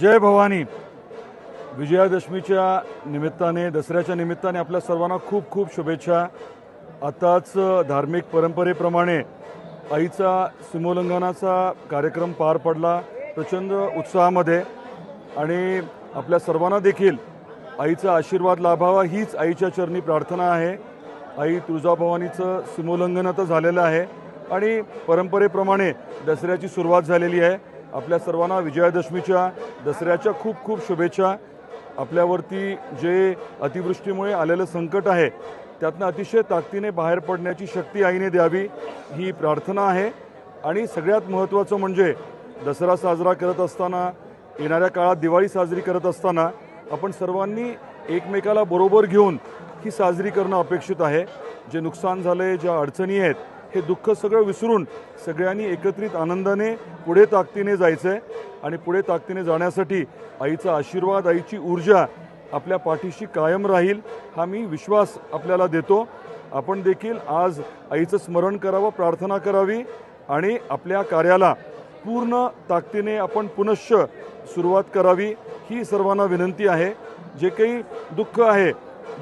जय भवानी. विजयादशमीच्या निमित्ताने दसऱ्याच्या निमित्ताने आपल्या सर्वांना खूप खूप शुभेच्छा. आताच धार्मिक परंपरेप्रमाणे आईचा सिमोल्लंघनाचा कार्यक्रम पार पडला प्रचंड उत्साहामध्ये आणि आपल्या सर्वांना देखील आईचा आशीर्वाद लाभावा हीच आईच्या चरणी प्रार्थना आहे. आई तुळजाभवानीचं सीमोल्लंघन आता झालेलं आहे आणि परंपरेप्रमाणे दसऱ्याची सुरुवात झालेली आहे. आपल्या सर्वांना विजयादशमीच्या दसऱ्याच्या खूप खूप शुभेच्छा. आपल्यावरती जे अतिवृष्टीमुळे आलेलं संकट आहे त्यातनं अतिशय ताकदीने बाहेर पडण्याची शक्ती आईने द्यावी ही प्रार्थना आहे. आणि सगळ्यात महत्त्वाचं म्हणजे दसरा साजरा करत असताना येणाऱ्या काळात दिवाळी साजरी करत असताना आपण सर्वांनी एकमेकाला बरोबर घेऊन ही साजरी करणं अपेक्षित आहे. जे नुकसान झालं आहे ज्या अडचणी आहेत हे दुःख सगळं विसरून सगळ्यांनी एकत्रित आनंदाने पुढे ताकदीने जायचं आहे आणि पुढे ताकदीने जाण्यासाठी आईचा आशीर्वाद आईची ऊर्जा आपल्या पाठीशी कायम राहील हा मी विश्वास आपल्याला देतो. आपण देखील आज आईचं स्मरण करावं प्रार्थना करावी आणि आपल्या कार्याला पूर्ण ताकदीने आपण पुनश्च सुरुवात करावी ही सर्वांना विनंती आहे. जे काही दुःख आहे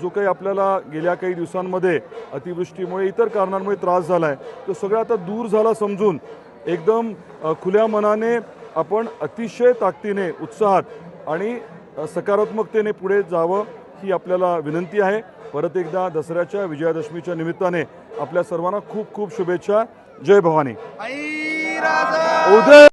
जो काही आपल्याला गेल्या काही दिवसांमध्ये अतिवृष्टीमुळे इतर कारणांमुळे त्रास झाला आहे तो सगळा आता दूर झाला समजून एकदम खुल्या मनाने आपण अतिशय ताकदीने उत्साहात आणि सकारात्मकतेने पुढे जावं ही आपल्याला विनंती आहे. परत एकदा दसऱ्याच्या विजयादशमीच्या निमित्ताने आपल्या सर्वांना खूप खूप शुभेच्छा. जय भवानी. उदय!